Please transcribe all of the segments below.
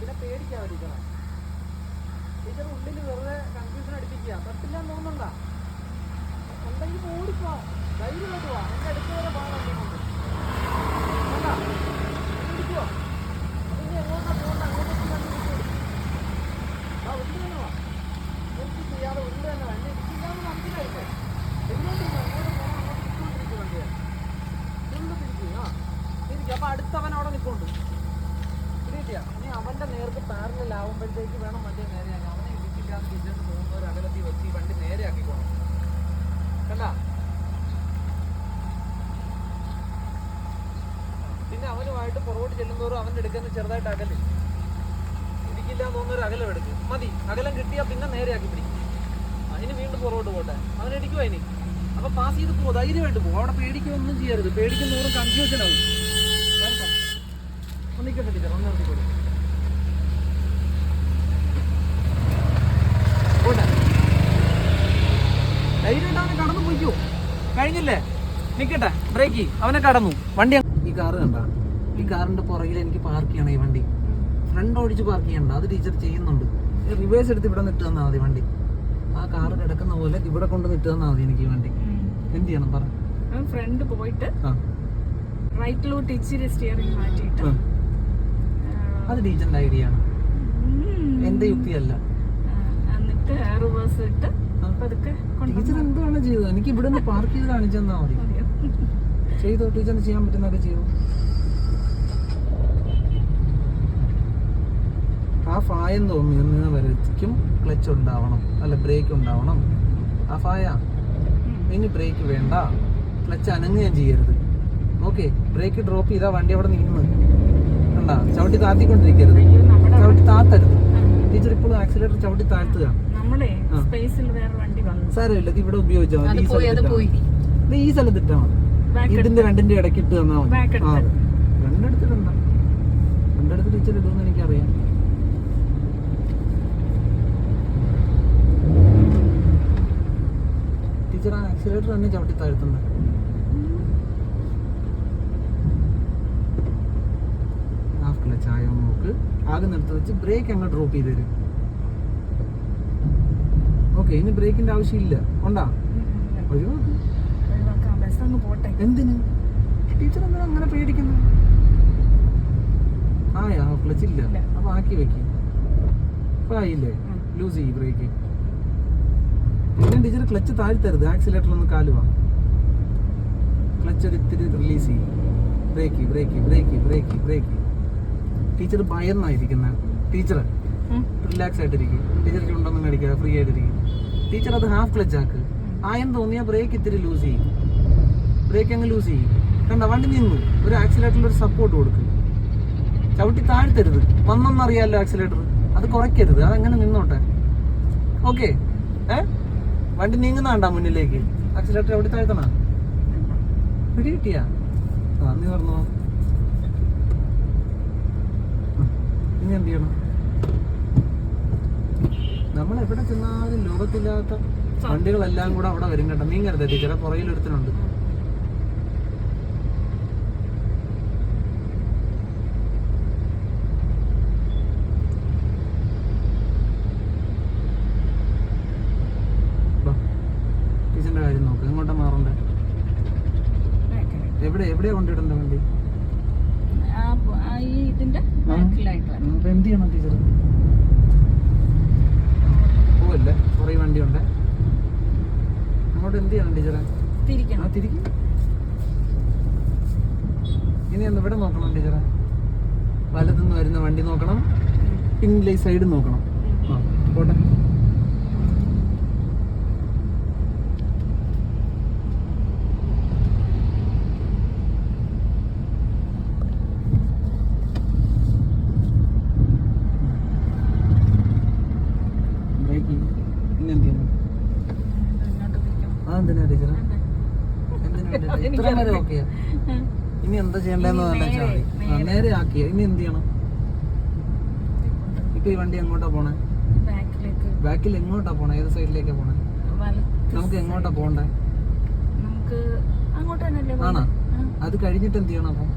പിന്നെ പേടിക്കാതിരിക്കണം. ടീച്ചർ ഉള്ളിൽ വെറുതെ കൺഫ്യൂഷൻ അടിപ്പിക്കുക. പറ്റില്ല എന്ന് തോന്നുന്നുണ്ടാ ഉണ്ടെങ്കിൽ ഓടിപ്പോ ധൈര്യമായിട്ട് പോവാ എന്റെ അടുത്ത് വരെ പോകാൻ വണ്ടി കൊണ്ട് കണ്ടാ? ഇരിക്കുവോ? അതിനി എങ്ങോട്ടാ പോകണ്ട അങ്ങോട്ട് എത്തി വണ്ടി വിട്ടു ആ ഉരുണ്ട് തന്നെ വാ നിർത്തി ചെയ്യാതെ ഉരുണ്ട് തന്നെ വാ എന്നെ ഇരിക്കില്ലാന്ന് മനസ്സിലായില്ലേ എങ്ങോട്ടില്ല അങ്ങോട്ട് പോകണം അങ്ങോട്ട് ഇട്ടുകൊണ്ടിരിക്കും വണ്ടിയെ ഉരുണ്ട് തിരിക്കും ആ തിരിക്കും അപ്പൊ അടുത്തവൻ അവിടെ നിൽക്കുന്നുണ്ട് കിട്ടിയാ ഇനി അവന്റെ നേർക്ക് പാരലൽ വേണം വണ്ടി നേരെയാക്കി അവനെ ഇടിക്കില്ലാതെ ടീച്ചറിന് പോകുന്ന ഒരു അകലത്തിൽ വെച്ച് ഈ വണ്ടി നേരെയാക്കിക്കോണം കണ്ട? പിന്നെ അവനുമായിട്ട് പുറകോട്ട് ചെല്ലുന്നവരും അവന്റെ എടുക്കുന്ന ചെറുതായിട്ട് അകൽ. ഇടിക്കില്ല തോന്നുന്ന ഒരു അകലം എടുക്കും. മതി. അകലം കിട്ടിയാൽ പിന്നെ നേരെയാക്കി പിടിക്കും. അതിന് വീണ്ടും പുറകോട്ട് പോട്ടെ. അവൻ ഇടിക്കുവാ ഇനി. അപ്പൊ പാസ് ചെയ്ത് പോകും ധൈര്യമായിട്ട് പോകും അവിടെ പേടിക്കൊന്നും ചെയ്യരുത്. പേടിക്കുന്നവരും കൺഫ്യൂഷൻ ആവും. ഒന്നിക്കട്ടെ ടീച്ചർ ഒന്ന് നിർത്തിക്കോളൂ പോട്ടെ ധൈര്യമായിട്ട് അവനെ കടന്നു പോയിക്കോ കഴിഞ്ഞില്ലേ? നിക്കട്ടെ ബ്രേക്ക് അവനെ കടന്നു. വണ്ടി ഈ കാറ് കണ്ട? ഈ കാറിന്റെ പുറകിൽ എനിക്ക് പാർക്ക് ചെയ്യണം ഈ വണ്ടി. ഫ്രണ്ട് ഓടിച്ച് പാർക്ക് ചെയ്യണ്ട. അത് ടീച്ചർ ചെയ്യുന്നുണ്ട്. റിവേഴ്സ് എടുത്ത് ഇവിടെ നിട്ട് തന്നാൽ മതി വണ്ടി. ആ കാറ് കിടക്കുന്ന പോലെ ഇവിടെ കൊണ്ട് നിട്ട് തന്നാൽ മതി എനിക്ക് ഈ വണ്ടി. എന്ത് ചെയ്യണം? പറ. ഫ്രണ്ട് പോയിട്ട് റൈറ്റിലോട്ട് ഇച്ചിരി സ്റ്റിയറിംഗ് മാറ്റിയിട്ട്. അത് ടീച്ചറിന്റെ ഐഡിയ ആണ്. എന്റെ യുക്തിയല്ല എന്നിട്ട് റിവേഴ്സ് ഇട്ട്. പതുക്കെ ടീച്ചർ എന്താണ് ചെയ്തത്? എനിക്ക് ഇവിടെ നിന്ന് പാർക്ക് ചെയ്ത് കാണിച്ചെന്നാ മതി. ചെയ്തോ ടീച്ചറിന് ചെയ്യാൻ പറ്റുന്നൊക്കെ ചെയ്തു. ആ ഫായം തോന്നുന്ന വരയ്ക്കും ക്ലച്ച് ഉണ്ടാവണം. അല്ല ബ്രേക്ക് ഉണ്ടാവണം. ആ ഫായ. ഇനി ബ്രേക്ക് വേണ്ട. ക്ലച്ച് അനങ്ങുകയും ചെയ്യരുത്. ഓക്കെ ബ്രേക്ക് ഡ്രോപ്പ് ചെയ്താൽ വണ്ടി അവിടെ നിന്ന് കണ്ടാ? ചവിട്ടി താത്തിക്കൊണ്ടിരിക്കരുത്. ചവിട്ടി താത്തരുത്. ടീച്ചർ ഇപ്പോഴും ആക്സിലേറ്റർ ചവിട്ടി താഴ്ത്തുക. നമ്മളെ സ്പേസിൽ വേറെ വണ്ടി വന്നു. സാരമില്ല ഇവിടെ ഉപയോഗിച്ചാൽ മതി. ഈ സ്ഥലത്ത് പോയി അത് പോയി. മതി. ഇതിന്റെ രണ്ടിന്റെ ഇടയ്ക്ക് ഇട്ട് തന്നാ മതി. രണ്ടെടുത്തിട്ടുണ്ട? രണ്ടെടുത്ത് ടീച്ചർ ഇടുമെന്ന് എനിക്കറിയാം. ടീച്ചർ ആ ആക്സിലേറ്റർ തന്നെ ചവിട്ടി താഴ്ത്തുന്നത് ക്ലച്ച് നോക്ക്. ആകെ നിർത്തി വെച്ച് ബ്രേക്ക് അങ്ങ് ഡ്രോപ്പ് ചെയ്ത് തരും. ഓക്കെ ഇനി ബ്രേക്കിന്റെ ആവശ്യമില്ല. ഉണ്ടാ? ഒരു ഒഴിവാക്കാം. എന്തിന്? ടീച്ചർ എന്തിനാ അങ്ങനെ പേടിക്കുന്നത് ആയാ ക്ലച്ച് ഇല്ല. അപ്പൊ ആക്കി വെക്ക്. ഇപ്പൊ ആയില്ലേ. ലൂസ് ചെയ്യും ബ്രേക്ക് പിന്നെ ടീച്ചർ ക്ലച്ച് താഴ്ത്തരുത്. ആക്സിലേറ്ററിൽ ഒന്ന് കാലുവാ. ക്ലച്ച് ഒരു ഇത്തിരി റിലീസ് ചെയ്യും. Brake brake brake brake brake teacher ഭയന്നായിരിക്കുന്ന teacher. Relax ആയിട്ടിരിക്കും. ടീച്ചർ ചുണ്ടൊന്നും മേടിക്കാതെ ഫ്രീ ആയിട്ടിരിക്കും. ടീച്ചർ അത് ഹാഫ് ക്ലച്ച് ആക്ക്. ആയം തോന്നിയാൽ ബ്രേക്ക് ഇത്തിരി ലൂസ് ചെയ്യും. ബ്രേക്ക് അങ്ങ് ലൂസ് ചെയ്യും. കണ്ട വണ്ടി നിന്നു ഒരു ആക്സിലേറ്ററിൽ ഒരു സപ്പോർട്ട് കൊടുക്കും. ചവിട്ടി താഴ്ത്തരുത്. വന്നൊന്നറിയാലോ ആക്സിലേറ്റർ അത് കുറയ്ക്കരുത്. അതങ്ങനെ നിന്നോട്ടെ. ഓക്കെ ഏ? വണ്ടി നീങ്ങുന്നാണ്ടാ മുന്നിലേക്ക്. ആക്സിലേറ്റർ എവിടെ താഴ്ത്തണ? പിടി കിട്ടിയാ? ആ നീ പറഞ്ഞോ ആ, ഇനി എന്ത് ചെയ്യണം? നമ്മൾ എവിടെ ചെന്നാലും ലോകത്തില്ലാത്ത വണ്ടികളെല്ലാം കൂടെ അവിടെ വരും കേട്ടോ. നീങ്ങരുത് ടീച്ചറെ പുറകിലൊരുത്തനുണ്ട് ബാ. ടീച്ചറിന്റെ കാര്യം നോക്ക് എങ്ങോട്ടാ മാറണ്ടേ Back ൽ. എവിടെ എവിടെയാ കൊണ്ടിടണ്ട വണ്ടി ആ പോ- ആ ഈ ഇതിന്റെ ബാക്കിലായിട്ട് വരണം അപ്പൊ എന്ത് ചെയ്യണം ടീച്ചർ പോവല്ലേ കുറേ വണ്ടിയുണ്ട് അങ്ങോട്ട് എന്ത് ചെയ്യണം ടീച്ചറെ ആ തിരിക്കണം തിരിക്കും ഇനി ഒന്ന് ഇവിടെ നോക്കണം ടീച്ചറെ വലത്തുനിന്ന് വരുന്ന വണ്ടി നോക്കണം. പിന്നിലെ സൈഡ് നോക്കണം. ആ പോട്ടെ ബ്രേക്ക് പിന്നെ എന്ത് ചെയ്യണം ഇങ്ങോട്ട് തിരിക്കണം. അതെന്തിനാ ടീച്ചറെ എന്തിനാ ടീച്ചറെ? ഇത്രയും വരെ ഓക്കെയാ ഉം. ഇനി എന്താ ചെയ്യണ്ടെന്ന് ഇനി വെച്ചാൽ മതി നേരെ, ആ, നേരെ ആക്കിയ ഇനി എന്ത് ചെയ്യണം ഇപ്പൊ ഈ വണ്ടി എങ്ങോട്ടാ പോണേ ബാക്കിൽ എങ്ങോട്ടാ പോണേ? ഏത് സൈഡിലേക്കാ പോണേ? നമുക്ക് എങ്ങോട്ടാ പോണ്ടേ? നമുക്ക് അങ്ങോട്ട് ആണോ? അത് കഴിഞ്ഞിട്ട് എന്ത് ചെയ്യണം അപ്പം?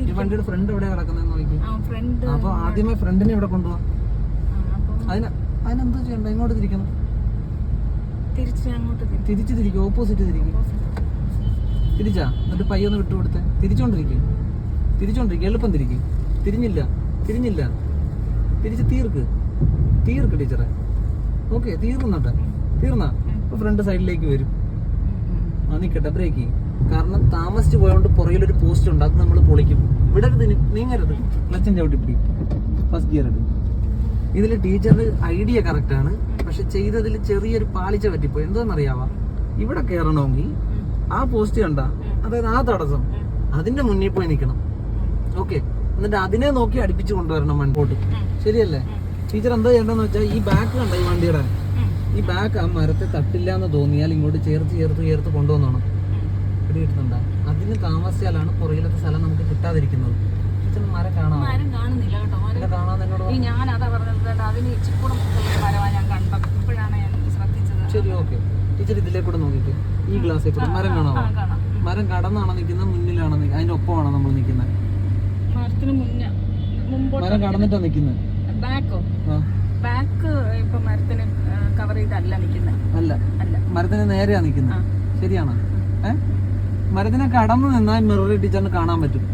ഈ. വണ്ടിയുടെ ഫ്രണ്ട് എവിടെയാ കിടക്കുന്നതെന്ന് നോക്കി. അപ്പൊ ആദ്യമേ ഫ്രണ്ടിനെ ഇവിടെ കൊണ്ടുപോവാ അതിന് അതിനെന്താ ചെയ്യണ്ട? ഇങ്ങോട്ട് തിരിക്കണം. തിരിച്ച് തിരിക്കും. ഓപ്പോസിറ്റ് തിരിക്കും. തിരിച്ചാ? എന്നിട്ട് പയ്യൊന്ന് വിട്ടുകൊടുത്ത് തിരിച്ചോണ്ടിരിക്കും. തിരിച്ചോണ്ടിരിക്കും. എളുപ്പം തിരിക്കും. തിരിഞ്ഞില്ല. തിരിഞ്ഞില്ല. തിരിച്ച് തീർക്ക്. തീർക്ക് ടീച്ചറെ. ഓക്കെ തീർന്നോട്ടെ. തീർന്ന? ഫ്രണ്ട് സൈഡിലേക്ക് വരും. ആ നിക്കട്ടെ ബ്രേക്ക് കാരണം താമസിച്ച് പോയതുകൊണ്ട് പുറകിലൊരു പോസ്റ്റ് ഉണ്ട്. അത് നമ്മൾ പൊളിക്കും. വിടരുത് നീങ്ങരുത്. ക്ലച്ചൻ ചവിട്ടി പിടിക്കും. ഫസ്റ്റ് ഗിയർ എടുക്കും ഇതിൽ ടീച്ചർ ഐഡിയ കറക്റ്റ് ആണ്. പക്ഷെ ചെയ്തതിൽ ചെറിയൊരു പാളിച്ച പറ്റിപ്പോയി. എന്തോന്നറിയാവാ? ഇവിടെ കയറണമെങ്കിൽ ആ പോസ്റ്റ് കണ്ട അതായത് ആ തടസ്സം അതിന്റെ മുന്നിൽ പോയി നിൽക്കണം ഓക്കെ. എന്നിട്ട് അതിനെ നോക്കി അടുപ്പിച്ച് കൊണ്ടുവരണം മൺപോട്ട് ശരിയല്ലേ? ടീച്ചർ എന്താ ചെയ്യേണ്ടതെന്ന് വെച്ചാൽ ഈ ബാക്ക് കണ്ട ഈ വണ്ടിയുടെ? ഈ ബാക്ക് ആ മരത്തെ തട്ടില്ല എന്ന് തോന്നിയാൽ ഇങ്ങോട്ട് ചേർത്ത് ചേർത്ത് ചേർത്ത് കൊണ്ടുവന്നോണം. പിടി കിട്ടുന്നുണ്ടോ? അതിന് താമസിച്ചാലാണ് പുറകിലത്തെ സ്ഥലം നമുക്ക് കിട്ടാതിരിക്കുന്നത്. ടീച്ചർ മരം കാണാം മരം കാണുന്നില്ല കേട്ടോ. കാണാൻ എന്നോട് ഈ ഞാൻ അതാ പറഞ്ഞത് കേട്ടോ, അതിന് ഇച്ചിക്കൂടെ മുകളിൽ മരമാണ് ഞാൻ കണ്ടത്. ഇപ്പോഴാണ് ഞാൻ ശ്രദ്ധിച്ചത്. ശരി ഓക്കെ. ടീച്ചർ ഇതിലേ കൂടെ നോക്കിയിട്ട് ഈ ഗ്ലാസ്സിൽ കൂടെ മരം ആ കാണാമോ കാണാം മരം കടന്നാണോ നിൽക്കുന്നത്? മുന്നിലാണോ നിൽക്കുന്നത്? അതിന്റെ ഒപ്പമാണോ നമ്മൾ നിൽക്കുന്നത്? മരത്തിന് മുന്നേ മുമ്പോട്ട് മരം കടന്നിട്ടാ നിൽക്കുന്നത്? ബാക്കോ? ബാക്ക് ഇപ്പൊ മരത്തിന് കവർ ചെയ്തല്ല നിൽക്കുന്നത് അല്ല. അല്ല. മരത്തിന് നേരെയാ നിൽക്കുന്നത് ശരിയാണോ. മരത്തിനെ കടന്നു നിന്നാൽ മിററിൽ ടീച്ചറിന് കാണാൻ പറ്റും.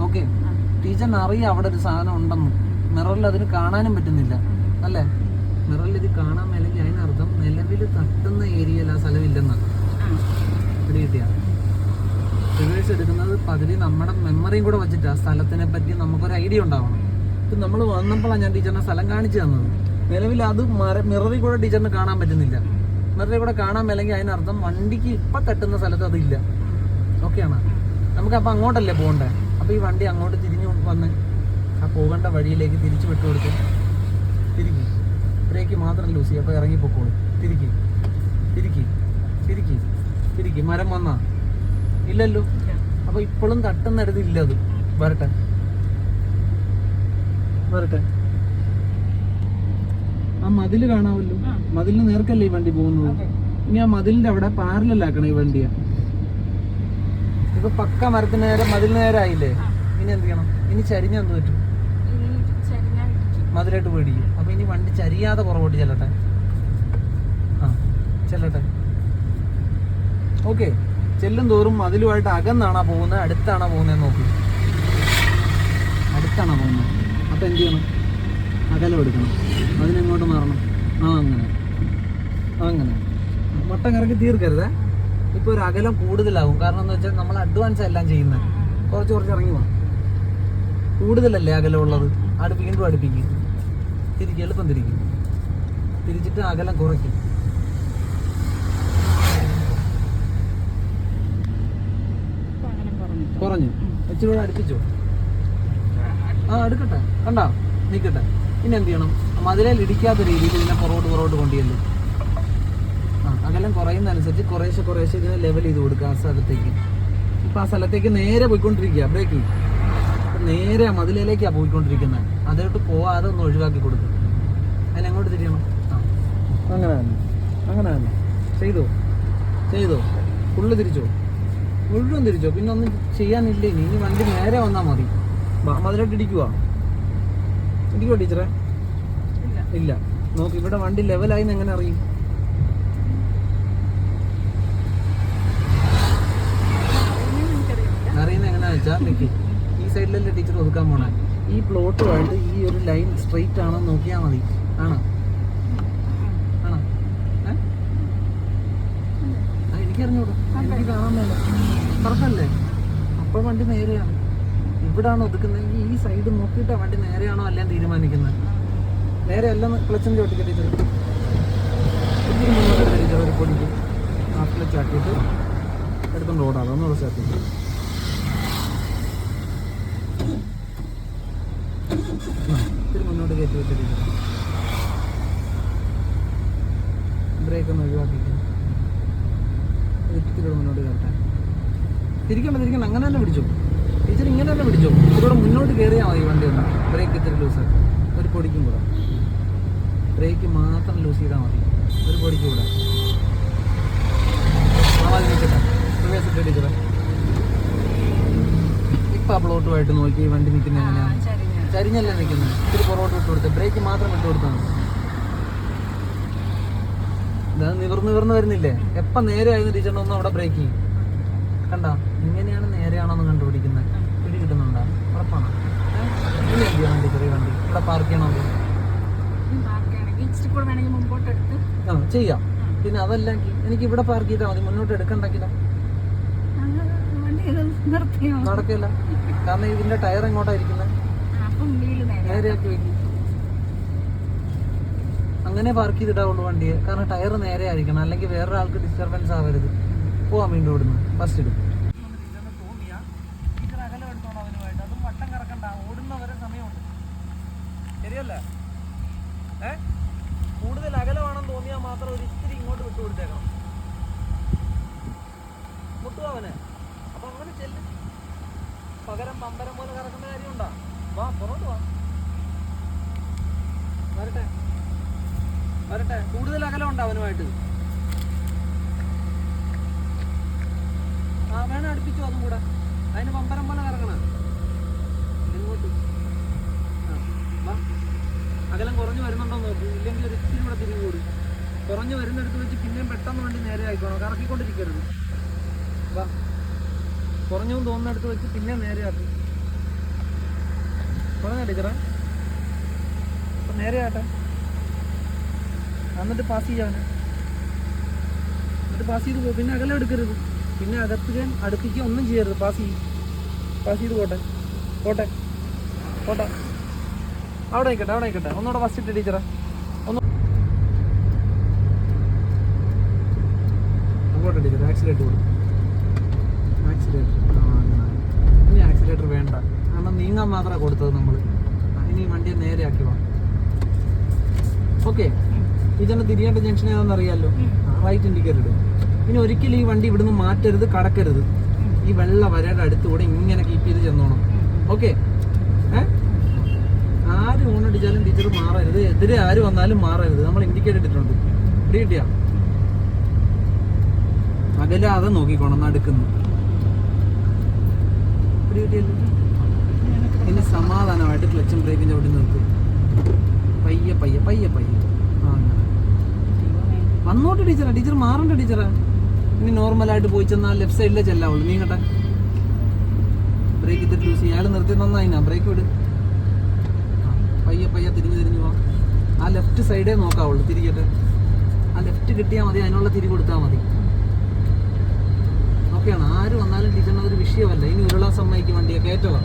ഓക്കെ. ടീച്ചറിന് അറിയാം അവിടെ ഒരു സാധനം ഉണ്ടെന്ന്. മിററിൽ അതിന് കാണാനും പറ്റുന്നില്ല. അല്ലേ? മിററിൽ ഇത് കാണാൻ മേലെങ്കിൽ അതിനർത്ഥം നിലവിൽ തട്ടുന്ന ഏരിയയിൽ ആ. പിടി കിട്ടിയ. റിവേഴ്സ് എടുക്കുന്നത് പകുതി നമ്മുടെ മെമ്മറിയും കൂടെ വെച്ചിട്ട്. ആ സ്ഥലത്തിനെ പറ്റി നമുക്കൊരു ഐഡിയ ഉണ്ടാവണം. ഇപ്പം നമ്മൾ വന്നപ്പോഴാണ് ഞാൻ ടീച്ചറിനെ സ്ഥലം കാണിച്ചു തന്നത്. നിലവിൽ അത് മറ മിററിൽ കൂടെ ടീച്ചറിന് കാണാൻ പറ്റുന്നില്ല. മിററിൽ കൂടെ കാണാൻ മേലെങ്കിൽ അതിനർത്ഥം വണ്ടിക്ക് ഇപ്പം തട്ടുന്ന സ്ഥലത്ത് അതില്ല ഓക്കെയാണ് നമുക്ക് അപ്പം അങ്ങോട്ടല്ലേ പോകണ്ടേ? അപ്പോൾ ഈ വണ്ടി അങ്ങോട്ട് തിരിഞ്ഞു വന്ന് ആ പോകേണ്ട വഴിയിലേക്ക് തിരിച്ചു വിട്ടു കൊടുത്തു തിരിക്കി. ബ്രേക്ക് മാത്രം ലൂസ് ചെയ്യും. അപ്പോൾ ഇറങ്ങി പൊക്കോളൂ. തിരിക്കി. തിരിക്കി. തിരിക്കി. തിരിക്കി. മരം വന്നാ? ഇല്ലല്ലോ. അപ്പോൾ ഇപ്പോഴും തട്ടുന്നിടത്ത് ഇല്ല അത്. വരട്ടെ. വരട്ടെ ആ മതിൽ കാണാമല്ലോ. മതിലിന് നേർക്കല്ലേ ഈ വണ്ടി പോകുന്നത്. ഇനി ആ മതിലിന്റെ അവിടെ പാരലാക്കണം ഈ വണ്ടിയെ? ഇപ്പൊ പക്ക മരത്തിന് നേരെ മതിലിന് നേരെ ആയില്ലേ? ഇനി എന്ത് ചെയ്യണം? ഇനി ചരിഞ്ഞ എന്ത് പറ്റും. മതിലായിട്ട് പേടിക്കും. അപ്പൊ ഇനി വണ്ടി ചരിയാതെ പുറകോട്ട് ചെല്ലട്ടെ? ആ ചെല്ലട്ടെ. ഓക്കെ. ചെല്ലും തോറും മതിലുമായിട്ട് അകന്നാണോ പോകുന്നത്? അടുത്താണോ പോകുന്നത് നോക്കി. അടുത്താണോ പോകുന്നത്? അപ്പൊ എന്ത് ചെയ്യണം? അകലം എടുക്കണം. അതിനെങ്ങോട്ട് മാറണം? ആ അങ്ങനെ. അങ്ങനെ. മുട്ട കറക്കി തീർക്കരുത്. ഇപ്പൊ ഒരു അകലം കൂടുതലാവും കാരണം എന്താ വെച്ചാൽ നമ്മൾ അഡ്വാൻസ് എല്ലാം ചെയ്യുന്നത് കുറച്ച് കുറച്ച് ഇറങ്ങി പോകാം കൂടുതലല്ലേ അകലം ഉള്ളത്? അടുപ്പ് വീണ്ടും അടുപ്പിക്കും. തിരിക്കും എളുപ്പം തിരിക്കും. തിരിച്ചിട്ട് അകലം കുറയ്ക്കും. കുറഞ്ഞു. ഇച്ചിരി കൂടെ അടുപ്പിച്ചോ? ആ എടുക്കട്ടെ. കണ്ടോ? നിൽക്കട്ടെ. ഇനി എന്ത് ചെയ്യണം? മതിലേൽ ഇടിക്കാത്ത രീതിയിൽ ഇതിനെ പുറകോട്ട് പുറകോട്ട് കൊണ്ടുചെല്ലും. ആ അകലം കുറയുന്നതനുസരിച്ച് കുറേശ്ശെ കുറേശ്ശെ ഇതിനെ ലെവൽ ചെയ്ത് കൊടുക്കുക ആ സ്ഥലത്തേക്ക്. ഇപ്പം ആ സ്ഥലത്തേക്ക് നേരെ പോയിക്കൊണ്ടിരിക്കുക ബ്രേക്കിൽ നേരെ മതിലേലേക്കാണ് പോയിക്കൊണ്ടിരിക്കുന്നത് അതോട്ട് പോവാതെ ഒന്ന് ഒഴിവാക്കി കൊടുക്കുക അതിനെങ്ങോട്ട് തിരിയണം. ആ. അങ്ങനെ തന്നെ. അങ്ങനെ തന്നെ. ചെയ്തോ? ചെയ്തോ? ഫുള്ള് തിരിച്ചോ? മുഴുവൻ തിരിച്ചോ? പിന്നെ ഒന്നും ചെയ്യാനില്ല? ഇനി ഇനി വണ്ടി നേരെ വന്നാൽ മതി. മതിലോട്ട് ഇടിക്കുവാ? ഇടിക്കുവോ ടീച്ചറെ? ഇല്ല. നോക്ക് ഇവിടെ വണ്ടി ലെവലായി എങ്ങനെ അറിയും? അറിയുന്നത് എങ്ങനെയാണെന്ന് വെച്ചാൽ നിൽക്കി ഈ സൈഡിലല്ലേ ടീച്ചർ ഒതുക്കാൻ പോണേ? ഈ പ്ലോട്ടുമായിട്ട് ഈ ഒരു ലൈൻ സ്ട്രെയിറ്റ് ആണോ നോക്കിയാൽ മതി. ആണോ? ആണോ? എനിക്കറിഞ്ഞൂടാ. എനിക്ക് കാണാൻ മേല. പറഞ്ഞല്ലേ അപ്പോൾ വണ്ടി നേരെയാണ്. ഇവിടാണ് ഒതുക്കുന്നതെങ്കിൽ ഈ സൈഡ് നോക്കിയിട്ടാണ് വണ്ടി നേരെയാണോ അല്ലേ തീരുമാനിക്കുന്നത്? നേരെ അല്ലെന്ന് ക്ലച്ചും ചോട്ടിക്ക ടീച്ചർ. ഒത്തിരി മുന്നോട്ട് ടീച്ചർ. ഒരു പൊടിക്ക് ആ ക്ലച്ച് ആക്കിയിട്ട് എടുത്തോണ്ട് ഓടാം. ഒന്നുകൂടെ ഇത്തിരി മുന്നോട്ട് കയറ്റി വെച്ചിട്ട് ബ്രേക്ക് ഒന്ന് ഒഴിവാക്കിയിട്ട് ഇത്തിരി കൂടെ മുന്നോട്ട് കയറട്ടെ. തിരിക്കണ്ട തിരിക്കണ്ട. അങ്ങനെ തന്നെ പിടിച്ചോ. ടീച്ചർ ഇങ്ങനെ തന്നെ പിടിച്ചോ. ഇവിടെ മുന്നോട്ട് കയറിയാൽ മതി വണ്ടി ഒന്ന്. ബ്രേക്ക് ഇത്തിരി ലൂസ് ഒരു പൊടിക്കും കൂടെ. ബ്രേക്ക് മാത്രം ലൂസ് ചെയ്താൽ മതി. ഒരു പൊടിക്കും കൂടെ. ടീച്ചറെ. ഇപ്പം ആ പ്ലോട്ടുമായിട്ട് നോക്കി വണ്ടി നിൽക്കുന്നത് എങ്ങനെയാണ്? ചരിഞ്ഞ്. ചരിഞ്ഞല്ലേ നിൽക്കുന്നത്? ഇത്തിരി പുറകോട്ട് വിട്ട് കൊടുത്ത്. ബ്രേക്ക് മാത്രം വിട്ട് കൊടുത്താൽ ഇത് നിവർന്ന് നിവർന്ന് വരുന്നില്ലേ? എപ്പം നേരെ ആയിരുന്നു ടീച്ചറിനൊന്നും അവിടെ ബ്രേക്ക് ചെയ്യും. കണ്ട? ഇങ്ങനെയാണ് നേരെയാണോ എന്ന് കണ്ടുപിടിക്കുന്നത്. പിടി കിട്ടുന്നുണ്ടോ? ഉറപ്പാണോ? വണ്ടി ഈ വണ്ടി? ഇവിടെ പാർക്ക് ചെയ്യണോ ആ ചെയ്യാം. പിന്നെ അതല്ലെങ്കിൽ എനിക്ക് ഇവിടെ പാർക്ക് ചെയ്താൽ മതി. മുന്നോട്ട് എടുക്കണ്ടെങ്കിലോ? നടക്കില്ല. കാരണം ഇതിന്റെ ടയർ എങ്ങോട്ടായിരിക്കുന്നത് നേരെയാക്കി വെക്കും അങ്ങനെ പാർക്ക് ചെയ്തിട്ടാവുള്ളൂ വണ്ടിയെ. കാരണം ടയർ നേരെ ആയിരിക്കണം. അല്ലെങ്കിൽ വേറൊരാൾക്ക് ഡിസ്റ്റർബൻസ് ആവരുത്. പോവാൻ വീണ്ടും ഇവിടുന്ന്. ഫസ്റ്റ് ഇടും ശരിയല്ലേ ഏ കൂടുതൽ അകലമാണെന്ന് തോന്നിയാൽ മാത്രം ഒരു ഇത്തിരി ഇങ്ങോട്ട് വിട്ടു കൊടുത്തേക്കണം മുട്ടുവാ അവന് അപ്പൊ അങ്ങനെ ചെല്ലും പകരം പമ്പരം പോലെ കറക്കുന്ന കാര്യമുണ്ടോ വാ പുറത്തോട്ട് വാ വരട്ടെ വരട്ടെ കൂടുതൽ അകലമുണ്ട് അവനുമായിട്ട് ആ അതും കൂടെ അതിന് പമ്പരം പോലെ കറങ്ങണം ഇങ്ങോട്ട്. ആ അകലം കുറഞ്ഞു വരുന്നുണ്ടോ നോക്കൂ. ഇല്ലെങ്കിൽ ഒരു ഇച്ചിരി കൂടെ തിരിഞ്ഞു കൂടും കുറഞ്ഞു വരുന്നിടത്ത് വെച്ച് പിന്നെയും പെട്ടെന്ന് വണ്ടി നേരെ ആയിക്കോണം. കറക്കിക്കൊണ്ടിരിക്കരുത്. വാ. കുറഞ്ഞു തോന്നുന്നിടത്ത് വെച്ച് പിന്നെ നേരെ ആക്കും. കുറഞ്ഞ ടീച്ചറേ? അപ്പം നേരെ ആട്ടെ. എന്നിട്ട് പാസ് ചെയ്യാൻ എന്നിട്ട് പാസ് ചെയ്ത് പോകും പിന്നെ അകലം എടുക്കരുത്. പിന്നെ അകത്ത് ഞാൻ അടുപ്പിക്ക് ഒന്നും ചെയ്യരുത്. പാസ് ചെയ്യും. പാസ് ചെയ്ത് പോട്ടെ. പോട്ടെ. പോട്ടെ. അവിടെ നിൽക്കട്ടെ അവിടെ നിൽക്കട്ടെ. ഒന്നുകൂടെ ഫസ്റ്റ് ഇട്ട് ടീച്ചറെ. ഒന്ന് അങ്ങോട്ട് ടീച്ചർ ആക്സിലേറ്റ് കൊടുക്കും. ആക്സിലേറ്റർ ഇനി ആക്സിലേറ്റർ വേണ്ട. കാരണം നീങ്ങാൻ മാത്രമേ കൊടുത്തത് നമ്മൾ ഇനി വണ്ടിയെ നേരെയാക്കി വാ. ഓക്കെ ടീച്ചറിന് തിരിയേണ്ട ജംഗ്ഷൻ ഏതാണെന്ന് അറിയാമല്ലോ റൈറ്റ് ഇൻഡിക്കേറ്റർ ഇടും. ഇനി ഒരിക്കലും ഈ വണ്ടി ഇവിടുന്ന് മാറ്റരുത് കടക്കരുത്. ഈ വെള്ള വരയുടെ അടുത്തുകൂടെ ഇങ്ങനെ കീപ്പ് ചെയ്ത് ചെന്നോണം. ഓക്കെ ആര് ഓണടിച്ചാലും ടീച്ചർ മാറരുത്. എതിരെ ആര് വന്നാലും മാറരുത്. നമ്മൾ ഇൻഡിക്കേറ്റ് ഇട്ടിട്ടുണ്ട്. ഇവിടെ കിട്ടിയാ അകലാതെ നോക്കിക്കോണം നടുക്കുന്നു. കിട്ടിയല്ലോ ഇനി സമാധാനമായിട്ട് ക്ലച്ചും ബ്രേക്കും ചവിട്ടി നിർത്തും. പയ്യെ പയ്യെ പയ്യെ പയ്യെ. വന്നോട്ട് ടീച്ചറാ. ടീച്ചർ മാറണ്ട ടീച്ചറാ. ഇനി നോർമലായിട്ട് പോയി ചെന്നാൽ ലെഫ്റ്റ് സൈഡിലേ ചെല്ലാവുള്ളൂ. നീങ്ങട്ടെ ബ്രേക്ക് ഇത്തിരി ലൂസ് ഇയാൾ നിർത്തി നന്നായിനാ ബ്രേക്ക് വിട്. പയ്യെ പയ്യെ തിരിഞ്ഞ് തിരിഞ്ഞ് പോവാം ആ ലെഫ്റ്റ് സൈഡേ നോക്കാവുള്ളൂ. തിരികട്ടെ ആ ലെഫ്റ്റ് കിട്ടിയാൽ മതി. അതിനുള്ള തിരി കൊടുത്താൽ മതി. ഓക്കെയാണ്. ആര് വന്നാലും ടീച്ചറിന് അതൊരു വിഷയമല്ല. ഇനി ഉരുളാൻ സമ്മതിക്കും വണ്ടിയെ കയറ്റവാ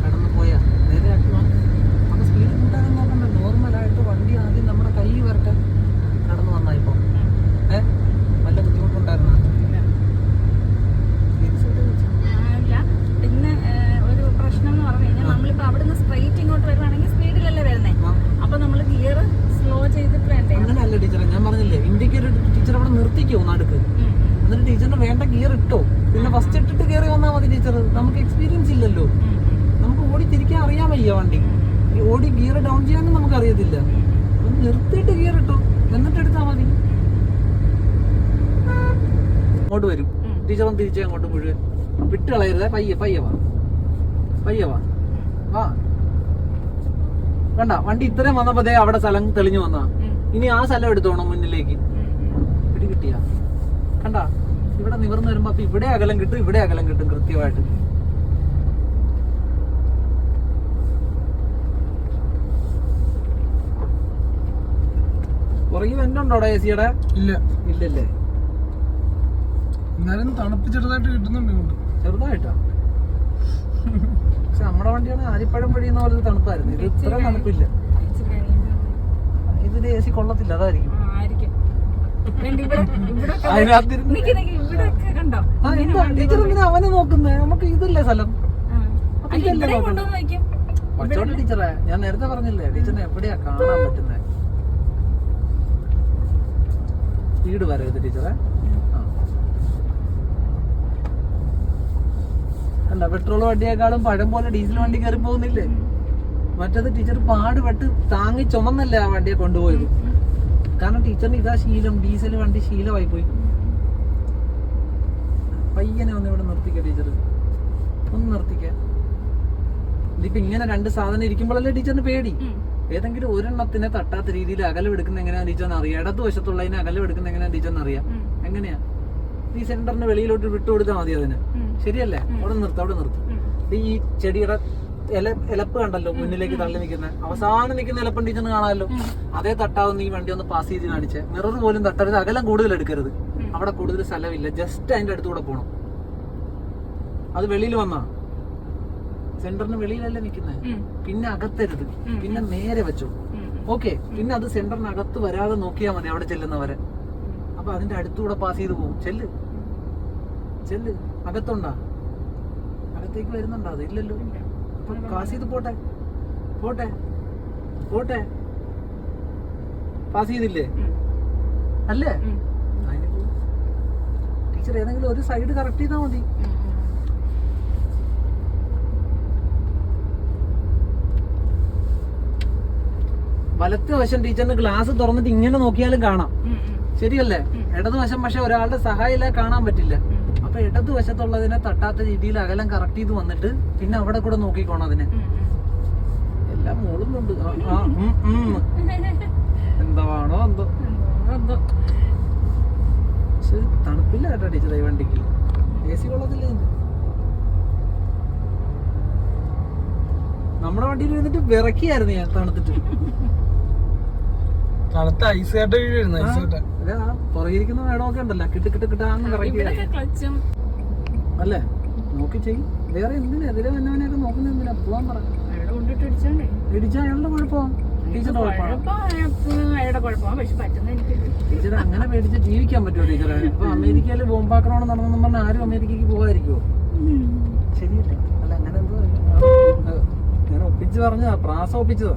കടന്നു പോയാ നേരെ ആക്കുക അപ്പൊ സ്പീഡ് കൂട്ടാനും നോക്കണ്ട നോർമലായിട്ട് വണ്ടി ആദ്യം നമ്മുടെ കൈ വരട്ടെ കടന്നു വന്നാ ഇപ്പൊ ഏ വല്ല ബുദ്ധിമുട്ടുണ്ടായിരുന്ന ഇല്ല പിന്നെ ഏഹ്, ഒരു പ്രശ്നം എന്ന് പറഞ്ഞു കഴിഞ്ഞാൽ നമ്മളിപ്പോ അവിടുന്ന് സ്ട്രെയിറ്റ് ഇങ്ങോട്ട് വരുവാണെങ്കിൽ സ്പീഡിലല്ലേ വരുന്നേ അപ്പൊ നമ്മൾ ഗിയർ സ്ലോ ചെയ്തിട്ട് വേണ്ടേ അങ്ങനെയല്ല ടീച്ചറെ ഞാൻ പറഞ്ഞില്ലേ ഇൻഡിക്കേറ്റർ ടീച്ചർ അവിടെ നിർത്തിക്കോ നടുക്ക് ഉം, ഉം, എന്നിട്ട് ടീച്ചറിന് വേണ്ട ഗിയർ ഇട്ടോ പിന്നെ ഫസ്റ്റ് ഇട്ടിട്ട് കയറി നമുക്ക് എക്സ്പീരിയൻസ് ഇല്ലല്ലോ. നമുക്ക് ഓടി തിരിക്കാൻ അറിയാൻ വയ്യ വണ്ടി. ഈ ഓടി ഗിയർ ഡൗൺ ചെയ്യാനും നമുക്ക് അറിയത്തില്ല. ഒന്ന് നിർത്തിയിട്ട് ഗിയർ ഇട്ടോ. എന്നിട്ട് എടുത്താൽ മതി. അങ്ങോട്ട് വരും. ടീച്ചർ ഒന്ന് തിരിച്ചേ അങ്ങോട്ട് മുഴുവൻ. വിട്ട് കളയരുതേ. പയ്യെ പയ്യവാ വാ. പയ്യെ വാ. വാ. കണ്ട വണ്ടി ഇത്രയും വന്നപ്പോ ദേ അവിടെ സ്ഥലം തെളിഞ്ഞു വന്നാ ഇനി ആ സ്ഥലം എടുത്തോണം മുന്നിലേക്ക്. പിടി കിട്ടിയ. കണ്ട? ഇവിടെ നിവർന്ന് വരുമ്പോ അപ്പൊ ഇവിടെ അകലം കിട്ടും ഇവിടെ അകലം കിട്ടും കൃത്യമായിട്ട്. പുറകിൽ വെന്റുണ്ടോടാ എ സിയുടെ? ഇല്ല. ഇല്ലല്ലേ? എന്നാലും തണുപ്പ് ചെറുതായിട്ട് കിട്ടുന്നുണ്ട് ഇങ്ങോട്ട്. ചെറുതായിട്ടാ? പക്ഷെ നമ്മുടെ വണ്ടിയാണ് ആരിപ്പഴം പൊഴിയുന്ന പോലെ തണുപ്പായിരുന്നു. ഇത് ഇത്ര തണുപ്പില്ല. ഇതിന്റെ എ സി കൊള്ളത്തില്ല അതായിരിക്കും. അതിനകത്തിരുന്ന് ടീച്ചർ എന്തിനാ അവനെ നോക്കുന്നേ? നമുക്ക് ഇതല്ലേ സ്ഥലം? വച്ചോട്ടെ ടീച്ചറെ ഞാൻ നേരത്തെ പറഞ്ഞില്ലേ ടീച്ചറിനെ എവിടെയാ കാണാൻ പറ്റുന്നത് വീട് വരരുത് ടീച്ചറെ. അല്ല പെട്രോൾ വണ്ടിയേക്കാളും പഴം പോലെ ഡീസൽ വണ്ടി കയറി പോകുന്നില്ലേ? മറ്റത് ടീച്ചർ പാടുപെട്ട് താങ്ങി ചുമന്നല്ലേ ആ വണ്ടിയെ കൊണ്ടുപോയത്. കാരണം ടീച്ചറിന് ഇതാ ശീലം ഡീസൽ വണ്ടി ശീലമായി പോയി പയ്യനെ ഒന്ന് ഇവിടെ നിർത്തിക്കാം ടീച്ചർ. ഒന്ന് നിർത്തിക്കാം. ഇതിപ്പോ ഇങ്ങനെ രണ്ട് സാധനം ഇരിക്കുമ്പോഴല്ലേ ടീച്ചറിന് പേടി? ഏതെങ്കിലും ഒരെണ്ണത്തിനെ തട്ടാത്ത രീതിയിൽ അകലെടുക്കുന്ന എങ്ങനെയാ ടീച്ചറിന് അറിയാം? ഇടതുവശത്തുള്ളതിനെ അകലം അകലെടുക്കുന്ന എങ്ങനെയാ ടീച്ചറിന് അറിയാം. എങ്ങനെയാ? ഈ സെന്ററിന് വെളിയിലോട്ട് വിട്ടു വിട്ടുകൊടുത്താൽ മതി അതിന്. ശരിയല്ലേ? അവിടെ നിർത്തും അവിടെ നിർത്തും. ഈ ചെടിയുടെ ഇല ഇലപ്പ് കണ്ടല്ലോ മുന്നിലേക്ക് തള്ളി നിൽക്കുന്ന. അവസാനം നിൽക്കുന്ന ഇലപ്പൻ ടീച്ചറിന് കാണാമല്ലോ. അതേ തട്ടാവുന്ന ഈ വണ്ടി ഒന്ന് പാസ് ചെയ്ത് കാണിച്ചേ. മിറർ പോലും തട്ടരുത് അകലം കൂടുതൽ എടുക്കരുത് അവിടെ കൂടുതൽ സ്ഥലമില്ല. ജസ്റ്റ് അതിന്റെ അടുത്തൂടെ പോണം. അത് വെളിയിൽ വന്നാ. സെന്ററിന് വെളിയിലല്ലേ നിൽക്കുന്നത് പിന്നെ അകത്തരുത്. പിന്നെ നേരെ വെച്ചോ. ഓക്കെ പിന്നെ അത് സെന്ററിനകത്ത് വരാതെ നോക്കിയാൽ മതി അവിടെ ചെല്ലുന്നവരെ. അപ്പൊ അതിന്റെ അടുത്തൂടെ പാസ് ചെയ്ത് പോകും ചെല്ല്. ചെല്ല്. അകത്തുണ്ടാ? അകത്തേക്ക് വരുന്നുണ്ടോ? അത് ഇല്ലല്ലോ. അപ്പൊ പാസ് ചെയ്ത് പോട്ടെ. പോട്ടെ. പോട്ടെ. പാസ് ചെയ്തില്ലേ? അല്ലേ? ടീച്ചർ ഏതെങ്കിലും ഒരു സൈഡ് കറക്റ്റ് ചെയ്താൽ മതി. വലത്ത് വശം ടീച്ചറിന് ഗ്ലാസ് തുറന്നിട്ട് ഇങ്ങനെ നോക്കിയാലും കാണാം. ശരിയല്ലേ? ഇടതുവശം പക്ഷെ ഒരാളുടെ സഹായമില്ല കാണാൻ പറ്റില്ല. അപ്പൊ ഇടതുവശത്തുള്ളതിനെ തട്ടാത്ത രീതിയിൽ അകലം കറക്റ്റ് ചെയ്ത് വന്നിട്ട് പിന്നെ അവിടെ കൂടെ നോക്കിക്കോണം അതിനെ. എല്ലാം മൂളുന്നുണ്ട്. എന്താണോ എന്തോ എന്തോ, തണുപ്പില്ല കേട്ടോ ടീച്ചർ ഈ വണ്ടിക്ക്. എ സി കൊള്ളത്തില്ല നമ്മുടെ വണ്ടിയിൽ ഇരുന്നിട്ട് വിറക്കിയായിരുന്നു ഞാൻ തണുത്തിട്ട്. തണുത്ത ഐസ് കട്ട വീഴായിരുന്നു ഐസ് കട്ട. പുറകിരിക്കുന്ന മേടമൊക്കെ ഉണ്ടല്ലോ. കിട്ട് കിട്ട് കിട്ടാന്ന് ക്ലച്ചും. അല്ലേ? നോക്കി ചെയ്യും. വേറെ എന്തിനാ? എതിരെ വന്നവനെയൊക്കെ നോക്കുന്ന എന്തിനാ? പോവാൻ പറ. ഇടിച്ചാ അയാളുടെ കുഴപ്പം. ടീച്ചറിന്റെ ടീച്ചർ അങ്ങനെ മേടിച്ച് ജീവിക്കാൻ പറ്റുമോ ടീച്ചറെ? ഇപ്പൊ അമേരിക്കയിൽ ബോംബാക്രമണം നടന്നെന്ന് പറഞ്ഞാൽ ആരും അമേരിക്കക്ക് പോകാതിരിക്കുമോ ശരിയല്ല? അല്ല അങ്ങനെ എന്തോ ഞാൻ ഒപ്പിച്ച് പറഞ്ഞതാ പ്രാസം ഒപ്പിച്ചതാ.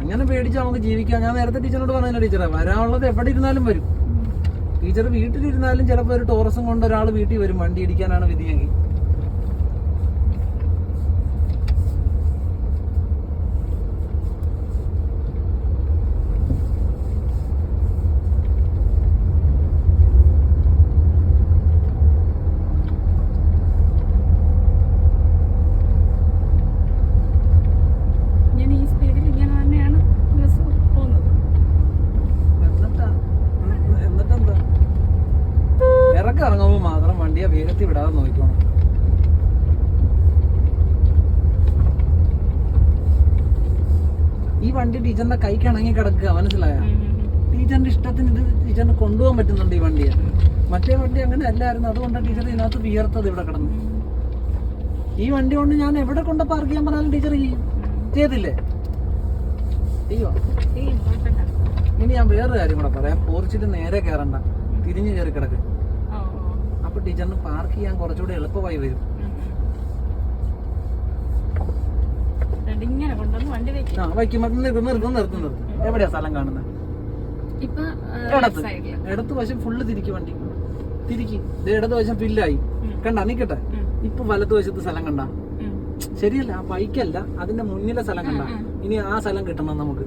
അങ്ങനെ പേടിച്ച് നമുക്ക് ജീവിക്കാം. ഞാൻ നേരത്തെ ടീച്ചറിനോട് പറഞ്ഞില്ല ടീച്ചറെ വരാനുള്ളത് എവിടെ ഇരുന്നാലും വരും ടീച്ചർ വീട്ടിലിരുന്നാലും ചിലപ്പോൾ ഒരു ടോറസും കൊണ്ട് ഒരാൾ വീട്ടിൽ വരും വണ്ടി ഇടിക്കാനാണ് വിധിയെങ്കിൽ ഞാൻ ഈ സ്പീഡിൽ ഇങ്ങനെ തന്നെയാണ് ബസ് പോകുന്നത് എന്നിട്ടാ ഉം, എന്നിട്ടെന്താ ഇറക്കം ഇറങ്ങുമ്പോൾ മാത്രം വണ്ടിയെ വേഗത്തിൽ വിടാതെ നോക്കണം ഈ വണ്ടി ടീച്ചറിന്റെ കൈക്ക് ഇണങ്ങി കിടക്കുക മനസ്സിലായ? ടീച്ചറിന്റെ ഇഷ്ടത്തിന് ഇത് ടീച്ചറിന് കൊണ്ടുപോകാൻ പറ്റുന്നുണ്ട് ഈ വണ്ടിയെ. മറ്റേ വണ്ടി അങ്ങനെ അല്ലായിരുന്നു. അതുകൊണ്ടാണ് ടീച്ചർ ഇതിനകത്ത് വിയർത്തത് ഇവിടെ കിടന്നു. ഈ വണ്ടി കൊണ്ട് ഞാൻ എവിടെ കൊണ്ട് പാർക്ക് ചെയ്യാൻ പറഞ്ഞാലും ടീച്ചർ ചെയ്യും ചെയ്തില്ലേ? കുഴപ്പമില്ല ഇനി ഞാൻ വേറൊരു കാര്യം കൂടെ പറയാം. പോർച്ചിൽ നേരെ കയറണ്ട തിരിഞ്ഞു കയറി കിടക്ക്. അപ്പൊ ടീച്ചറിന് പാർക്ക് ചെയ്യാൻ കുറച്ചുകൂടെ എളുപ്പമായി വരും രണ്ട് ഇങ്ങനെ കൊണ്ടുവന്ന് വണ്ടി വെക്കും. ആ വയ്ക്കുമ്പോ നിർത്തും നിർത്തും നിർത്തും നിർത്തും. എവിടെയാ സ്ഥലം കാണുന്നത് ഇപ്പൊ ഇടത്ത്. വശം ഫുള്ള് തിരിക്ക് വണ്ടി. തിരിക്ക്. ഇടത് വശം ഫില്ലായി കണ്ട നിക്കട്ടെ? ഇപ്പൊ വലത്ത് വശത്ത് സ്ഥലം കണ്ട? ശരിയല്ല ആ ബൈക്കല്ല അതിന്റെ മുന്നിലെ സ്ഥലം കണ്ട? ഇനി ആ സ്ഥലം കിട്ടണം നമുക്ക്.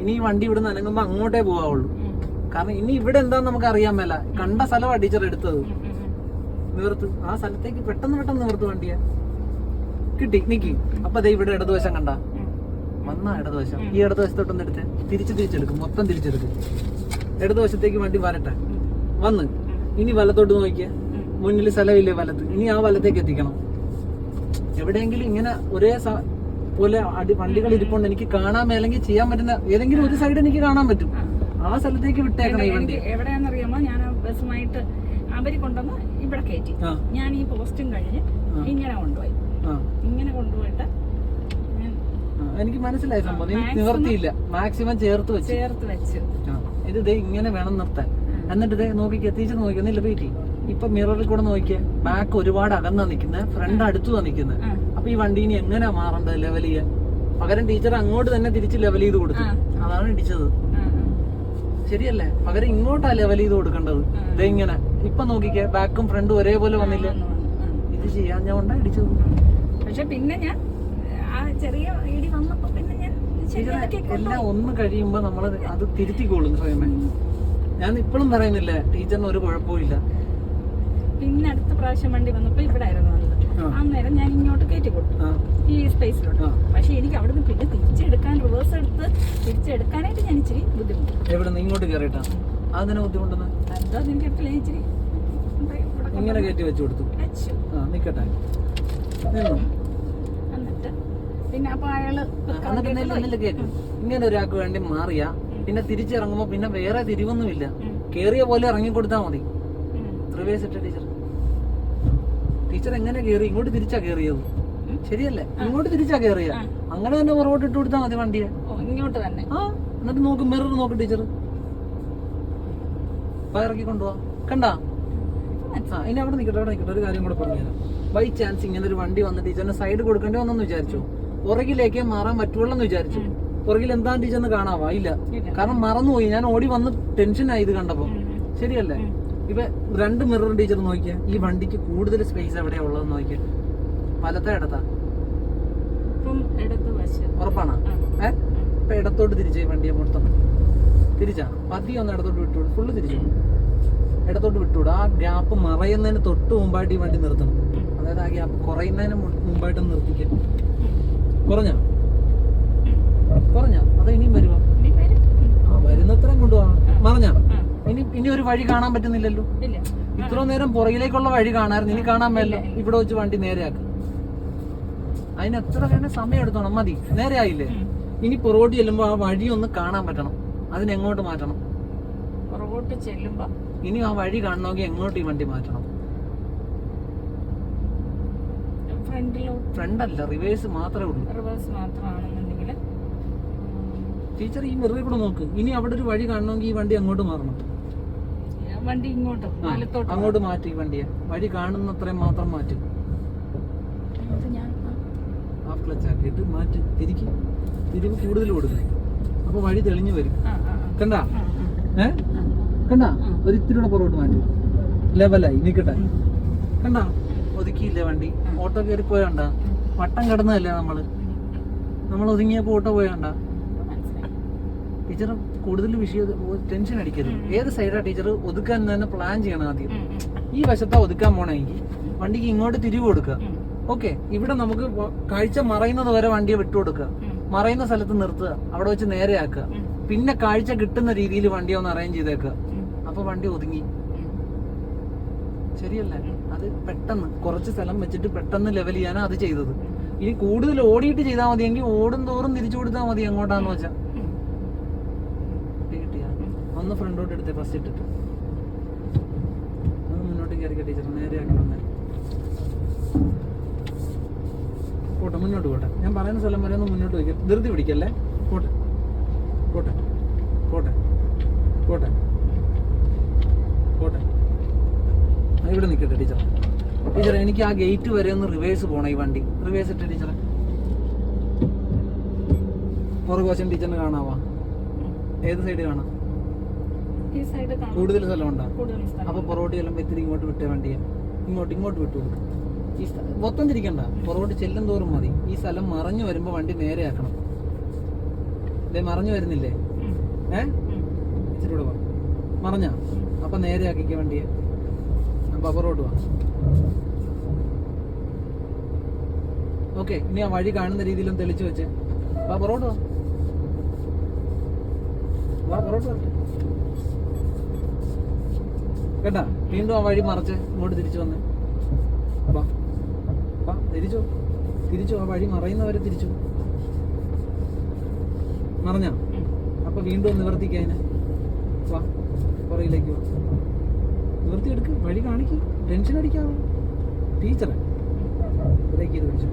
ഇനി ഈ വണ്ടി ഇവിടെ അനങ്ങുമ്പോ അങ്ങോട്ടേ പോവാവുള്ളൂ. കാരണം ഇനി ഇവിടെ എന്താന്ന് നമുക്ക് അറിയാൻ മേല. കണ്ട സ്ഥലമാണ് ടീച്ചർ എടുത്തത്. നിവർത്ത്. ആ സ്ഥലത്തേക്ക് പെട്ടെന്ന് പെട്ടെന്ന് നിവർത്ത് വണ്ടിയെ. കിട്ടി നിക്കി അപ്പൊ ദേ ഇവിടെ ഇടതുവശം കണ്ട. വന്ന ഇടതുവശം. ഈ ഇടതുവശത്തോട്ടൊന്ന് എടുത്ത്. തിരിച്ചു തിരിച്ചെടുക്കും. മൊത്തം തിരിച്ചെടുക്കും. ഇടതുവശത്തേക്ക് വണ്ടി വരട്ടെ. വന്ന്. ഇനി വലത്തോട്ട് നോക്കിയേ. മുന്നിൽ സ്ഥലമില്ലേ വലത്ത്? ഇനി ആ വലത്തേക്ക് എത്തിക്കണം. എവിടെയെങ്കിലും ഇങ്ങനെ ഒരേ പോലെ അടി വണ്ടികൾ ഇരിപ്പുണ്ട്. എനിക്ക് കാണാൻ മേലെങ്കിൽ ചെയ്യാൻ പറ്റുന്ന ഏതെങ്കിലും ഒരു സൈഡ് എനിക്ക് കാണാൻ പറ്റും. ആ സ്ഥലത്തേക്ക് വിട്ടേക്കണം ഈ വണ്ടി. എവിടെയാണെന്നറിയാമോ? ഞാൻ ബസ്സുമായിട്ട് അവർ കൊണ്ടുവന്ന് ഇവിടെ കയറ്റി. ഞാൻ ഈ പോസ്റ്റും കഴിഞ്ഞ് ഇങ്ങനെ കൊണ്ടുപോയി. ഇങ്ങനെ കൊണ്ടുപോയിട്ട് എനിക്ക് മനസ്സിലായി സംഭവം. നിവർത്തിയില്ല. മാക്സിമം ചേർത്ത് വെച്ച്. ചേർത്ത് വെച്ച്. ഇത് ഇതേ ഇങ്ങനെ വേണം നിർത്താൻ. എന്നിട്ട് ഇതേ നോക്കിക്കേ തിരിച്ച് നോക്കിയൊന്നില്ല വെയിറ്റ് ഇപ്പൊ മിററിൽ കൂടെ നോക്കിയേ ബാക്ക് ഒരുപാട് അകന്നാ നിക്കുന്നത് ഫ്രണ്ട് അടുത്തുവാ നിക്കുന്നത് ആ. അപ്പൊ ഈ വണ്ടി ഇനി എങ്ങനെ മാറേണ്ടത് ലെവൽ ചെയ്യാൻ? പകരം ടീച്ചർ അങ്ങോട്ട് തന്നെ തിരിച്ച് ലെവൽ ചെയ്ത് കൊടുത്തു. അതാണ് ഇടിച്ചത്. ശരിയല്ലേ? പകരം ഇങ്ങോട്ടാ ലെവൽ ചെയ്ത് കൊടുക്കേണ്ടത്. ഇതെങ്ങനെ ഇങ്ങനെ. ഇപ്പൊ നോക്കിക്കേ ബാക്കും ഫ്രണ്ടും ഒരേപോലെ വന്നില്ലേ. ഇത് ചെയ്യാൻ ഞാൻ ഉണ്ടാ ഇടിച്ചത്. പക്ഷെ പിന്നെ ഞാൻ ആ ചെറിയ ഇടി വന്നപ്പോ പിന്നെ ഞാൻ എല്ലാം ഒന്ന് കഴിയുമ്പോ നമ്മൾ അത് തിരുത്തിക്കോളും സ്വയമേ ഞാൻ ഇപ്പോഴും പറയുന്നില്ല ടീച്ചറിന് ഒരു കുഴപ്പവും ഇല്ല പിന്നെ അടുത്ത പ്രാവശ്യം വണ്ടി വന്നപ്പോ ഇവിടെ ആയിരുന്നു വന്നത്. അന്നേരം ഞാൻ ഇങ്ങോട്ട് കയറ്റി കൊടുത്തു ഈ സ്പേസിലോട്ട്. പക്ഷെ എനിക്ക് അവിടുന്ന് പിന്നെ തിരിച്ചെടുക്കാൻ റിവേഴ്സ് എടുത്ത് തിരിച്ചെടുക്കാനായിട്ട് ഞാൻ ഇച്ചിരി ബുദ്ധിമുട്ട് എവിടെ നിന്ന് ഇങ്ങോട്ട് കയറിയിട്ടാ അതിനെ ബുദ്ധിമുട്ടെന്ന് അതെനിക്ക് ഞാൻ ഇച്ചിരി ഇങ്ങനെ കയറ്റി വെച്ചു കൊടുത്തു നിക്കട്ടെ എന്നിട്ട്? പിന്നെ അപ്പൊ അയാൾ ഇങ്ങനെ ഒരാൾക്ക് വേണ്ടി മാറിയ പിന്നെ തിരിച്ചിറങ്ങുമ്പോ പിന്നെ വേറെ തിരിവൊന്നുമില്ല. കേറിയ പോലെ ഇറങ്ങി കൊടുത്താൽ മതി. റിവേഴ്സ് ഇട്ട ടീച്ചർ. ടീച്ചർ എങ്ങനെ കേറി? ഇങ്ങോട്ട് തിരിച്ചാ കേറിയത്. ശരിയല്ലേ? ഇങ്ങോട്ട് തിരിച്ചാ കേറിയ അങ്ങനെ തന്നെ പുറകോട്ട് ഇട്ട് കൊടുത്താൽ മതി വണ്ടിയെ. ഇങ്ങോട്ട് തന്നെ. ആ എന്നിട്ട് നോക്ക് മിറർ നോക്ക് ടീച്ചർ. ഇറക്കി കൊണ്ടുപോവാ കണ്ടാ? ആ ഇനി അവിടെ നിൽക്കട്ടെ അവിടെ നിൽക്കട്ടെ ഒരു കാര്യം കൂടെ പറഞ്ഞുതരാം. ബൈ ചാൻസ് ഇങ്ങനെ ഒരു വണ്ടി വന്ന് ടീച്ചറിന് സൈഡ് കൊടുക്കേണ്ടി വന്നെന്ന് വിചാരിച്ചു. പുറകിലേക്ക് മാറാൻ പറ്റുള്ളൂ എന്ന് വിചാരിച്ചു പുറകിൽ എന്താ ടീച്ചറിന് കാണാവാ? ഇല്ല. കാരണം മറന്നുപോയി. ഞാൻ ഓടി വന്ന് ടെൻഷനായി ഇത് കണ്ടപ്പോ ശരിയല്ലേ? ഇപ്പൊ രണ്ട് മിറർ ടീച്ചർ നോക്കിയാ. ഈ വണ്ടിക്ക് കൂടുതൽ സ്പേസ് എവിടെയാ ഉള്ളതെന്ന് നോക്കിയാ. വലത്തെ ഇടത്താ? ഉറപ്പാണ്? ഏ? ഇപ്പൊ ഇടത്തോട്ട് തിരിച്ചേ വണ്ടിയെ മൊത്തം? തിരിച്ചാ? പതിയെ ഒന്ന് ഇടത്തോട്ട് വിട്ടുവിടും ഫുള്ള് തിരിച്ചു? ഇടത്തോട്ട് വിട്ടുവിടും ആ ഗ്യാപ്പ് മറയുന്നതിന് തൊട്ട് മുമ്പായിട്ട് ഈ വണ്ടി നിർത്തണം. അതായത് ആ ഗ്യാപ്പ് കുറയുന്നതിന് മുമ്പായിട്ട് നിർത്തിക്കാം. കുറഞ്ഞ? കുറഞ്ഞ? അത് ഇനിയും വരുവാ? വരും. ആ വരുന്നത്രയും കൊണ്ടുപോവാ മറഞ്ഞ? ഇനി ഇനി ഒരു വഴി കാണാൻ പറ്റുന്നില്ലല്ലോ. ഇത്ര നേരം പുറകിലേക്കുള്ള വഴി കാണാറുണ്ട് ഇനി കാണാൻ മേലോ. ഇവിടെ വെച്ച് വണ്ടി നേരെയാക്ക. അതിന് എത്ര വേണ്ട സമയം എടുത്തോണം. മതി. നേരെ ആയില്ലേ ഇനി പുറകോട്ട് ചെല്ലുമ്പോ ആ വഴി ഒന്ന് കാണാൻ പറ്റണം. അതിനെങ്ങോട്ട് മാറ്റണം? പുറകോട്ട് ചെല്ലുമ്പോ? ഇനി ആ വഴി കാണണമെങ്കിൽ എങ്ങോട്ട് ഈ വണ്ടി മാറ്റണം? ഫ്രണ്ടിലോട്ട് ഫ്രണ്ട് അല്ല റിവേഴ്സ് മാത്രമേ ഉള്ളൂ. റിവേഴ്സ് മാത്രമാണെന്നുണ്ടെങ്കിൽ. ടീച്ചർ ഈ മിററിൽ കൂടെ നോക്ക്. ഇനി അവിടെ ഒരു വഴി കാണണമെങ്കിൽ ഈ വണ്ടി അങ്ങോട്ട് മാറണം. വണ്ടി ഇങ്ങോട്ട് വലത്തോട്ട്. അങ്ങോട്ട് മാറ്റി വണ്ടിയെ. വഴി കാണുന്നത്രയും മാത്രം മാറ്റും. ഹാഫ് ക്ലച്ച് ആക്കിയിട്ട് മാറ്റി. തിരിക്കും. തിരിവ് കൂടുതൽ കൊടുക്കും. അപ്പൊ വഴി തെളിഞ്ഞു വരും. കണ്ട. ഏ? കണ്ട? ഒരു ഇത്തിരി കൂടെ പുറകോട്ട് മാറ്റി. ലെവലായി നിൽക്കട്ടെ കണ്ടാ? ഒതുക്കിയില്ലേ വണ്ടി? ഓട്ടോ കയറി പോയണ്ട? വട്ടം കിടന്നതല്ലേ നമ്മൾ? നമ്മൾ ഒതുങ്ങിയപ്പോ ഓട്ടോ പോയണ്ട? ടീച്ചർ കൂടുതൽ വിഷയം ടെൻഷൻ അടിക്കരുത്. ഏത് സൈഡാ ടീച്ചർ ഒതുക്കാൻ തന്നെ പ്ലാൻ ചെയ്യണം ആദ്യം. ഈ വശത്താ ഒതുക്കാൻ പോണെങ്കിൽ വണ്ടിക്ക് ഇങ്ങോട്ട് തിരിവ് കൊടുക്കുക ഓക്കെ ഇവിടെ നമുക്ക് കാഴ്ച മറയുന്നത് വരെ വണ്ടിയെ വിട്ടുകൊടുക്കുക കൊടുക്കുക മറയുന്ന സ്ഥലത്ത് നിർത്തുക. അവിടെ വെച്ച് നേരെയാക്കുക. പിന്നെ കാഴ്ച കിട്ടുന്ന രീതിയിൽ വണ്ടി ഒന്ന് അറേഞ്ച് ചെയ്തേക്കുക അപ്പൊ വണ്ടി ഒതുങ്ങി. ശരിയല്ലേ. അത് പെട്ടെന്ന് കുറച്ച് സ്ഥലം വെച്ചിട്ട് പെട്ടെന്ന് ലെവൽ ചെയ്യാനാ അത് ചെയ്തത്. ഇനി കൂടുതൽ ഓടിയിട്ട് ചെയ്താൽ മതിയെങ്കിൽ ഓടും തോറും തിരിച്ചു കൊടുത്താൽ മതി എങ്ങോട്ടാന്ന് വെച്ചാൽ. ഒന്ന് ഫ്രണ്ടോട്ട് എടുത്തേ ഫസ്റ്റ് ഇട്ടിട്ട്. മുന്നോട്ട് കയറി ടീച്ചർ നേരെ ആക്കണം പോട്ടെ മുന്നോട്ട് പോട്ടെ. ഞാൻ പറയുന്ന സ്ഥലം വരെ ഒന്ന് മുന്നോട്ട് വയ്ക്കാം ധൃതി പിടിക്കല്ലേ? പോട്ടെ പോട്ടെ പോട്ടെ പോട്ടെ ആ, ഇവിടെ നിൽക്കട്ടെ ടീച്ചർ ടീച്ചർ എനിക്ക് ആ ഗേറ്റ് വരെ ഒന്ന് റിവേഴ്സ് പോകണം ഈ വണ്ടി. റിവേഴ്സ് ഇട്ടേ ടീച്ചറെ. പുറകുവശം ടീച്ചറിന് കാണാവാ? ഏത് സൈഡ് കാണാം? കൂടുതൽ സ്ഥലം. ഉണ്ടോ അപ്പൊ പുറകോട്ട് ചെല്ലുമ്പോ ഇത്തിരി ഇങ്ങോട്ട് വിട്ടേ വണ്ടിയെ. ഇങ്ങോട്ട് ഇങ്ങോട്ട് വിട്ടു കൊടുക്കും. ഈ സ്ഥലം. മൊത്തം തിരിക്കണ്ട. പുറകോട്ട് ചെല്ലും തോറും മതി. ഈ സ്ഥലം മറഞ്ഞു വരുമ്പോ വണ്ടി നേരെ ആക്കണം. ദേ മറഞ്ഞു വരുന്നില്ലേ? ഏ. ഇച്ചിരി കൂടെ മറഞ്ഞ? അപ്പൊ നേരെ ആക്കിക്ക വണ്ടിയെ. വാ. ഓക്കെ ഇനി ആ വഴി കാണുന്ന രീതിയിലും തെളിച്ചു വെച്ചേ. വാ. റോഡ് വാ. വരട്ടെ കേട്ടാ? വീണ്ടും ആ വഴി മറച്ച് ഇങ്ങോട്ട് തിരിച്ചു വന്നേ. വാ. വാ തിരിച്ചു? തിരിച്ചു? ആ വഴി മറയുന്നവരെ തിരിച്ചു? മറഞ്ഞ? അപ്പൊ വീണ്ടും നിവർത്തിക്കാൻ വാ പുറകിലേക്ക് വാ. നിവർത്തി എടുക്ക് വഴി കാണിക്കും ടെൻഷൻ അടിക്കാമോ ടീച്ചറെ ബ്രേക്ക് ചെയ്ത് പിടിച്ചു.